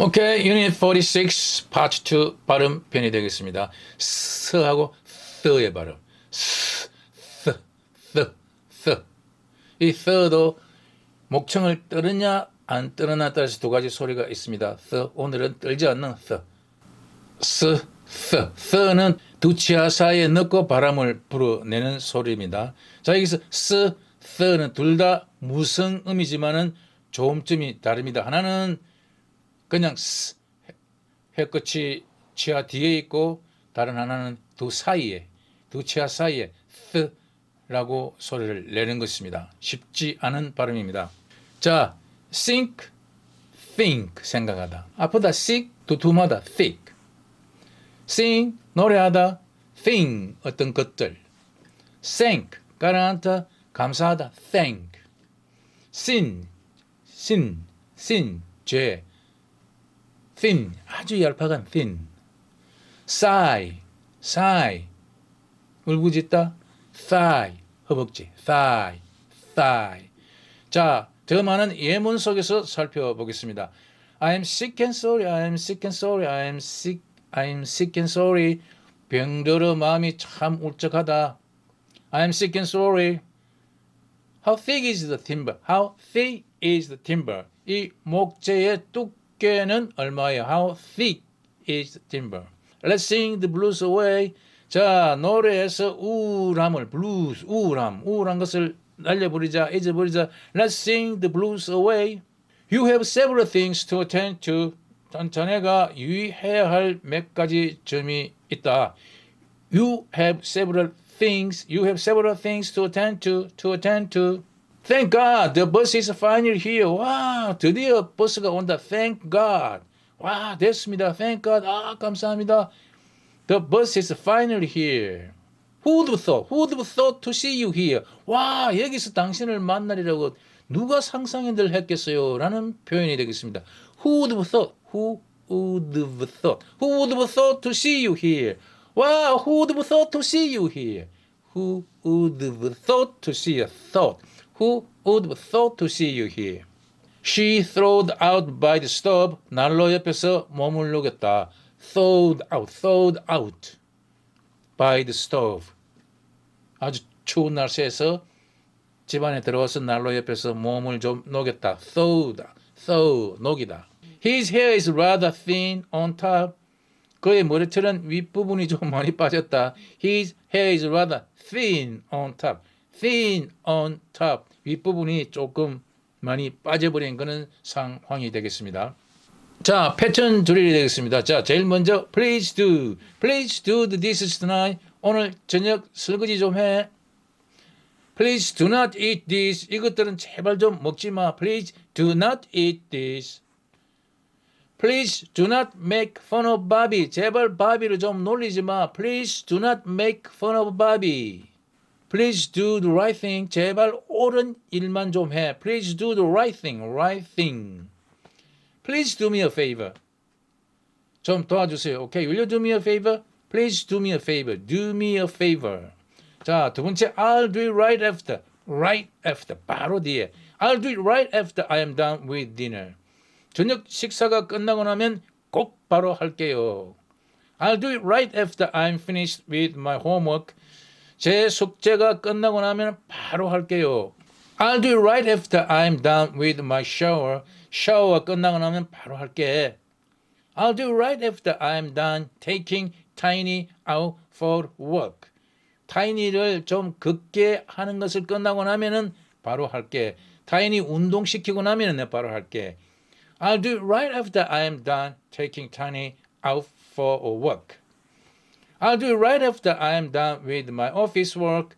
오케이, 유닛 46 파트 2 발음 편이 되겠습니다. 스하고 스의 발음. 스, 스, 스, 스. 이 스도 목청을 떨으냐 안 떨으냐 따라서 두 가지 소리가 있습니다. 스 오늘은 떨지 않는 스. 스, 스. 스는 두 치아 사이에 넣고 바람을 불어내는 소리입니다. 자 여기서 스, 스는 둘 다 무성음이지만은 조음점이 다릅니다. 하나는 그냥 스, 해 끝이 치아 뒤에 있고 다른 하나는 두 사이에 두 치아 사이에 스라고 소리를 내는 것입니다. 쉽지 않은 발음입니다. 자, think, think 생각하다. 앞보다 sick 두툼하다 thick. sing 노래하다 think 어떤 것들. thank 가라앉다 감사하다 thank. sin sin sin 죄 thin 아주 얄팍한 thin sigh sigh 울부짖다 thigh 허벅지 thigh thigh 자, 더 많은 예문 속에서 살펴보겠습니다. I'm sick and sorry, I'm sick and sorry, I'm sick, I'm sick and sorry. 병들어 마음이 참 울적하다. I'm sick and sorry. How thick is the timber? How thick is the timber? 이 목재의 두께는 얼마예요? How thick is the timber? Let's sing the blues away. 자, 노래에서 우울함을 blues, 우울함, 우울한 것을 날려버리자, 잊어버리자. Let's sing the blues away. You have several things to attend to. 전- 자네가 유의해야 할 몇 가지 점이 있다. You have several things. You have several things to attend to. To attend to. Thank God, the bus is finally here. 와, 드디어 버스가 온다. Thank God. 와, 됐습니다. Thank God. 아, 감사합니다. The bus is finally here. Who would have thought? Who would have thought to see you here? 와, 여기서 당신을 만나리라고 누가 상상인들 했겠어요? 라는 표현이 되겠습니다. Who would have thought? Who would have thought? Who would have thought to see you here? 와, who would have thought to see you here? Who would have thought to see you? Thought. Who would have thought to see you here? She thawed out by the stove. 난로 옆에서 몸을 녹였다. thawed out, thawed out by the stove. 아주 추운 날씨에서 집안에 들어와서 난로 옆에서 몸을 좀 녹였다. thawed, thaw, 녹이다. His hair is rather thin on top. 그의 머리털은 윗부분이 좀 많이 빠졌다. His hair is rather thin on top. Thin on top. 윗부분이 조금 많이 빠져버린 그런 상황이 되겠습니다. 자, 패턴 드릴이 되겠습니다. 자, 제일 먼저 please do. please do dishes tonight. 오늘 저녁 설거지 좀 해. Please do not eat this. 이것들은 제발 좀 먹지 마. Please do not eat this. Please do not make fun of Bobby. 제발 바비를 좀 놀리지 마. Please do not make fun of Bobby. Please do the right thing. 제발 옳은 일만 좀 해. Please do the right thing. Right thing. Please do me a favor. 좀 도와주세요. 오케이. Will you do me a favor? Please do me a favor. Do me a favor. 자, 두 번째 I'll do it right after. Right after. 바로 뒤에. I'll do it right after I am done with dinner. 저녁 식사가 끝나고 나면 꼭 바로 할게요. I'll do it right after I'm finished with my homework. 제 숙제가 끝나고 나면 바로 할게요. I'll do it right after I'm done with my shower. 샤워가 끝나고 나면 바로 할게. I'll do it right after I'm done taking Tiny out for work. 타이니를 좀 걷게 하는 것을 끝나고 나면은 바로 할게. 타이니 운동시키고 나면은 내가 바로 할게. I'll do it right after I'm done taking Tiny out for work. I'll do it right after I'm done with my office work.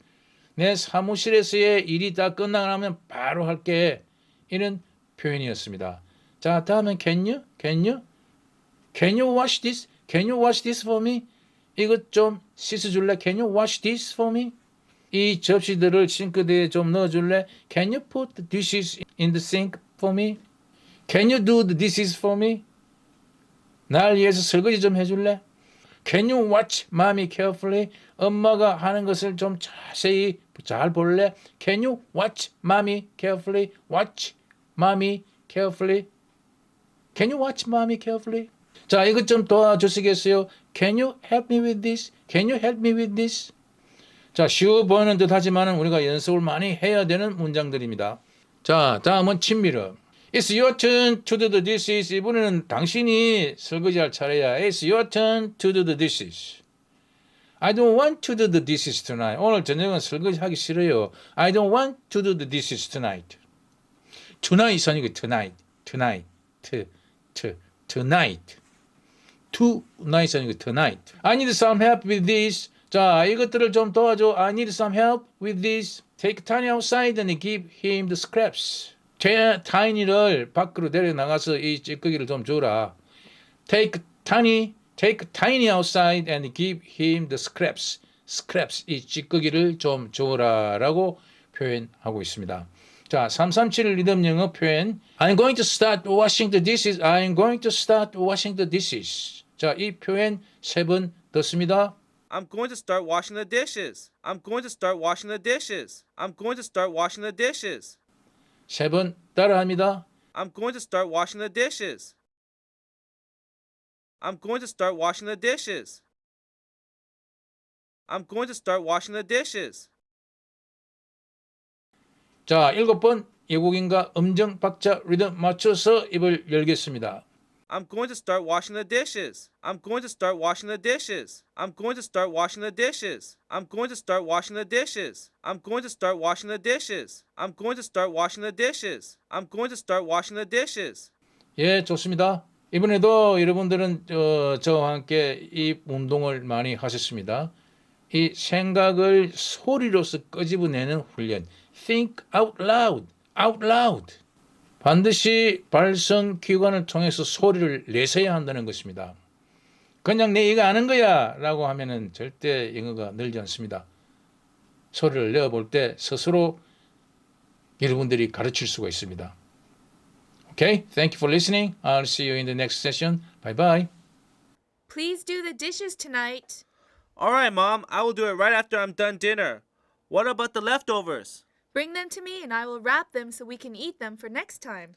내 사무실에서의 일이 다 끝나고 나면 바로 할게. 이런 표현이었습니다. 자, 다음은 can you? Can you? Can you wash this? Can you wash this for me? 이것 좀 씻어줄래? Can you wash this for me? 이 접시들을 싱크대에 좀 넣어줄래? Can you put the dishes in the sink for me? Can you do the dishes for me? 날 위해서 설거지 좀 해줄래? Can you watch mommy carefully? 엄마가 하는 것을 좀 자세히 잘 볼래? Can you watch mommy carefully? Watch mommy carefully? Can you watch mommy carefully? 자, 이것 좀 도와주시겠어요? Can you help me with this? Can you help me with this? 자, 쉬워 보이는 듯 하지만 우리가 연습을 많이 해야 되는 문장들입니다. 자, 다음은 친밀음. It's your turn to do the dishes. 이번에는 당신이 설거지할 차례야. It's your turn to do the dishes. I don't want to do the dishes tonight. 오늘 저녁은 설거지 하기 싫어요. I don't want to do the dishes tonight. Tonight 아니고 tonight. Tonight. To, to, tonight. Tonight 아니고 tonight. I need some help with this. 자, 이것들을 좀 도와줘. I need some help with this. Take Tiny outside and give him the scraps. 제 타이니를 밖으로 내려나가서 이 찌꺼기를 좀 줘라. Take Tiny, take Tiny outside and give him the scraps. scraps, 이 찌꺼기를 좀 줘라라고 표현하고 있습니다. 자, 337 리듬 영어 표현. I'm going to start washing the dishes. I'm going to start washing the dishes. 자, 이 표현 세 번 듣습니다. I'm going to start washing the dishes. I'm going to start washing the dishes. I'm going to start washing the dishes. 세번 따라합니다. I'm going to start washing the dishes. I'm going to start washing the dishes. I'm going to start washing the dishes. 자, 일곱 번 예국인과 음정 박자 리듬 맞춰서 입을 열겠습니다. I'm going to start washing the dishes. I'm going to start washing the dishes. I'm going to start washing the dishes. I'm going to start washing the dishes. I'm going to start washing the dishes. I'm going to start washing the dishes. I'm going to start washing the dishes. 예, 좋습니다. 이번에도 여러분들은 어, 저와 함께 이 운동을 많이 하셨습니다. 이 생각을 소리로서 끄집어내는 훈련. Think out loud, out loud. 반드시 발성 기관을 통해서 소리를 내셔야 한다는 것입니다. 그냥 내 이거 아는 거야 라고 하면은 절대 영어가 늘지 않습니다. 소리를 내어볼 때 스스로 여러분들이 가르칠 수가 있습니다. Okay, thank you for listening. I'll see you in the next session. Bye bye. Please do the dishes tonight. All right, Mom, I will do it right after I'm done dinner. What about the leftovers? Bring them to me and I will wrap them so we can eat them for next time.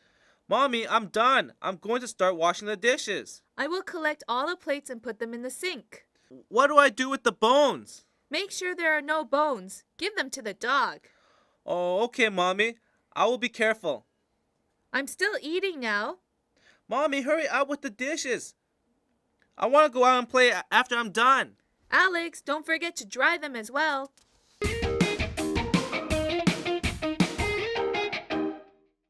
Mommy, I'm done. I'm going to start washing the dishes. I will collect all the plates and put them in the sink. What do I do with the bones? Make sure there are no bones. Give them to the dog. Oh, okay, Mommy. I will be careful. I'm still eating now. Mommy, hurry up with the dishes. I want to go out and play after I'm done. Alex, don't forget to dry them as well.